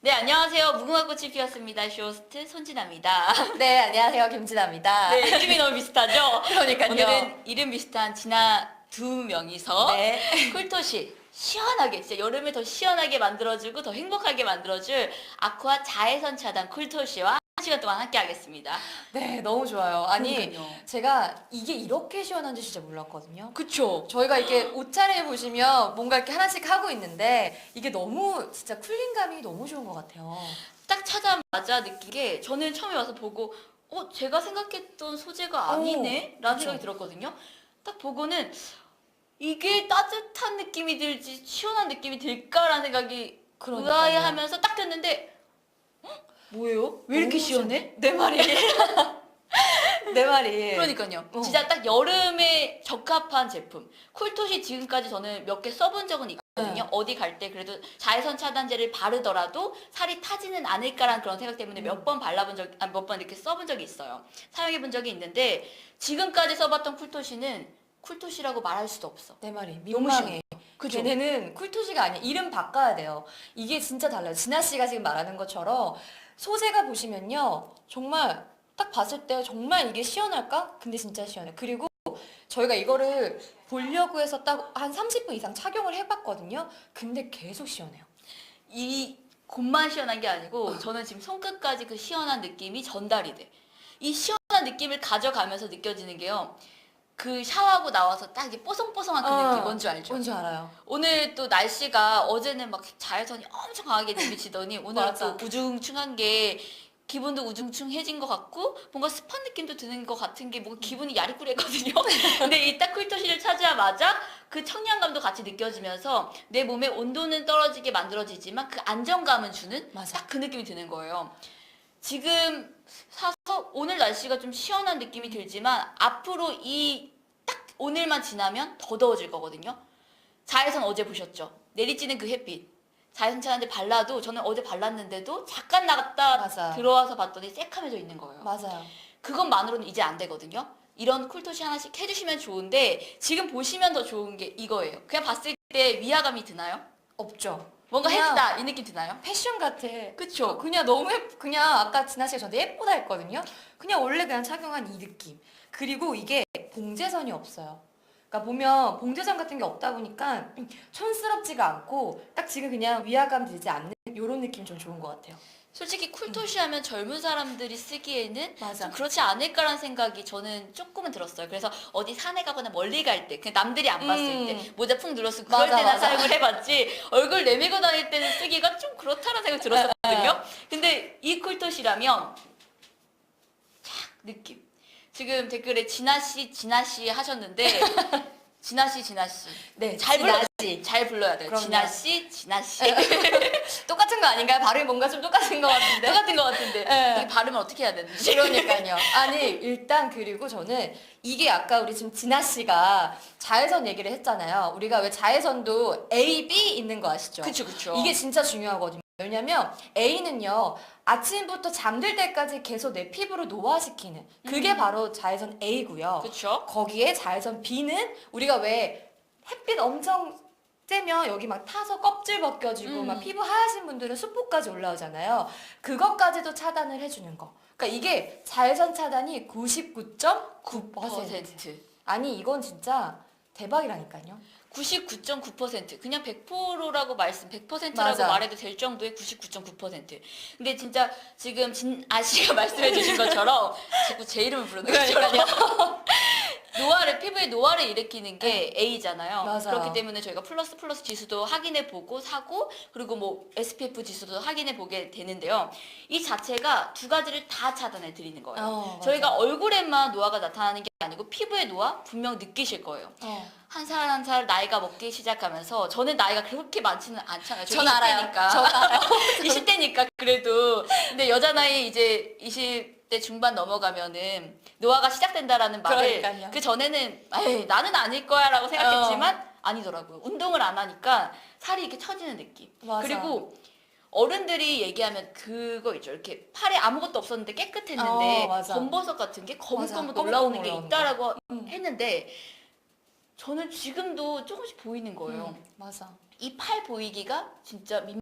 네, 안녕하세요. 무궁화 꽃이 피었습니다. 쇼호스트 손진아입니다. 네, 안녕하세요. 김진아입니다. 네, 이름이 너무 비슷하죠? 그러니까요. 오늘은 이름 비슷한 진아 두 명이서 네. 쿨토시 시원하게, 진짜 여름에 더 시원하게 만들어주고 더 행복하게 만들어줄 아쿠아 자외선 차단 쿨토시와 한 시간 동안 함께 하겠습니다. 네, 너무 좋아요. 아니, 그러니까요. 제가 이게 이렇게 시원한지 진짜 몰랐거든요. 그쵸? 저희가 이렇게 옷차림을 보시면 뭔가 이렇게 하나씩 하고 있는데 이게 너무 진짜 쿨링감이 너무 좋은 것 같아요. 딱 찾아마자 느낀 게 저는 처음에 와서 보고 어 제가 생각했던 소재가 아니네 라는 그쵸. 생각이 들었거든요 딱 보고는 이게 따뜻한 느낌이 들지 시원한 느낌이 들까라는 생각이 그러니까요. 의아해 하면서 딱 됐는데 헉, 뭐예요? 왜 이렇게 시원해? 내 말이. 내 말이. 그러니까요 어. 진짜 딱 여름에 적합한 제품 쿨토시 지금까지 저는 몇 개 써본 적은 있거든요 네. 어디 갈 때 그래도 자외선 차단제를 바르더라도 살이 타지는 않을까라는 그런 생각 때문에 음. 몇번 발라본 적, 아, 몇 번 이렇게 써본 적이 있어요. 사용해 본 적이 있는데 지금까지 써봤던 쿨토시는 쿨토시라고 말할 수도 없어. 내 말이. 너무 민망해. 그죠? 걔네는 쿨토시가 아니야. 이름 바꿔야 돼요. 이게 진짜 달라요. 진아 씨가 지금 말하는 것처럼 소재가 보시면요. 정말 딱 봤을 때 정말 이게 시원할까? 근데 진짜 시원해. 그리고 저희가 이거를 보려고 해서 딱 한 30분 이상 착용을 해봤거든요. 근데 계속 시원해요. 이 곳만 시원한 게 아니고 저는 지금 손끝까지 그 시원한 느낌이 전달이 돼. 이 시원한 느낌을 가져가면서 느껴지는 게요. 그 샤워하고 나와서 딱 이게 뽀송뽀송한 그 어, 느낌 뭔지 알죠? 뭔지 알아요. 오늘 또 날씨가 어제는 막 자외선이 엄청 강하게 내비치더니 오늘은 맞아. 또 우중충한 게 기분도 우중충해진 것 같고 뭔가 습한 느낌도 드는 것 같은 게 뭔가 기분이 야리꾸리했거든요. 근데 이 딱 쿨토시를 찾아마자 그 청량감도 같이 느껴지면서 내 몸의 온도는 떨어지게 만들어지지만 그 안정감은 주는 맞아. 딱 그 느낌이 드는 거예요. 지금 사 서 오늘 날씨가 좀 시원한 느낌이 들지만 앞으로 이 딱 오늘만 지나면 더 더워질 거거든요. 자외선 어제 보셨죠? 내리쬐는 그 햇빛. 자외선 차단제 발라도 저는 어제 발랐는데도 잠깐 나갔다 맞아. 들어와서 봤더니 새카매져 있는 거예요. 맞아요. 그것만으로는 이제 안 되거든요. 이런 쿨토시 하나씩 해주시면 좋은데 지금 보시면 더 좋은 게 이거예요. 그냥 봤을 때 위화감이 드나요? 없죠. 뭔가 그냥- 했다 이 느낌 드나요? 패션 같아. 그쵸? 그냥 너무 예쁘, 그냥 아까 진아 씨가 저한테 예쁘다 했거든요. 그냥 원래 그냥 착용한 이 느낌. 그리고 이게 봉제선이 없어요. 그러니까 보면 봉제선 같은 게 없다 보니까 촌스럽지가 않고 딱 지금 그냥 위화감 들지 않는 이런 느낌 좀 좋은 것 같아요. 솔직히 쿨토시 하면 젊은 사람들이 쓰기에는 맞아. 좀 그렇지 않을까라는 생각이 저는 조금은 들었어요. 그래서 어디 산에 가거나 멀리 갈 때, 그냥 남들이 안 봤을 음. 때, 모자 푹 눌러서 그럴 맞아, 때나 맞아. 사용을 해봤지, 얼굴 내밀고 다닐 때는 쓰기가 좀 그렇다는 생각이 들었었거든요. 근데 이 쿨토시라면, 착, 느낌. 지금 댓글에 진아 씨, 진아 씨 하셨는데, 진아 씨, 진아 씨. 네, 잘 진아 불러, 씨. 잘 불러야 돼요. 그럼요. 진아 씨, 진아 씨. 똑같은 거 아닌가요? 발음이 뭔가 좀 똑같은 것 같은데. 똑같은 것 같은데. 네. 이 발음을 어떻게 해야 되는지. 그러니까요. 아니 일단 그리고 저는 이게 아까 우리 지금 진아 씨가 자외선 얘기를 했잖아요. 우리가 왜 자외선도 A, B 있는 거 아시죠? 그쵸, 그쵸. 이게 진짜 중요하거든요. 왜냐면 A는요 아침부터 잠들 때까지 계속 내 피부를 노화시키는 그게 음. 바로 자외선 A고요. 그쵸? 거기에 자외선 B는 우리가 왜 햇빛 엄청 쬐면 여기 막 타서 껍질 벗겨지고 음. 막 피부 하얘신 분들은 수포까지 올라오잖아요. 그것까지도 차단을 해주는 거. 그러니까 이게 자외선 차단이 99.9%. 9%. 아니 이건 진짜 대박이라니까요. 99.9% 그냥 100%라고 말씀 100%라고 맞아. 말해도 될 정도의 99.9% 근데 진짜 지금 진 아 씨가 말씀해 주신 것처럼 자꾸 제 이름을 부르는 것처럼 노화를 피부에 노화를 일으키는 게 A잖아요. 네. 맞아요. 그렇기 때문에 저희가 플러스 플러스 지수도 확인해 보고 사고 그리고 뭐 SPF 지수도 확인해 보게 되는데요. 이 자체가 두 가지를 다 차단해 드리는 거예요. 어. 저희가 얼굴에만 노화가 나타나는 게 아니고 피부에 노화 분명 느끼실 거예요. 어. 한살 한 살 나이가 먹기 시작하면서 저는 나이가 그렇게 많지는 않잖아요. 저전 알아요. 20대니까. 전 알아요. 20대니까 그래도 근데 여자 나이 이제 20 대 중반 넘어가면은 노화가 시작된다라는 말을 그러니까요. 그 전에는 에이 나는 아닐 거야라고 생각했지만 아니더라고요. 운동을 안 하니까 살이 이렇게 처지는 느낌. 맞아. 그리고 어른들이 얘기하면 그거 있죠. 이렇게 팔에 아무것도 없었는데 깨끗했는데 어, 맞아. 검버섯 같은 게 거뭇거뭇 맞아. 올라오는 거뭇거뭇 게 올라오는 있다라고 음. 했는데 저는 지금도 조금씩 보이는 거예요. 음, 맞아. 이 팔 보이기가 진짜 민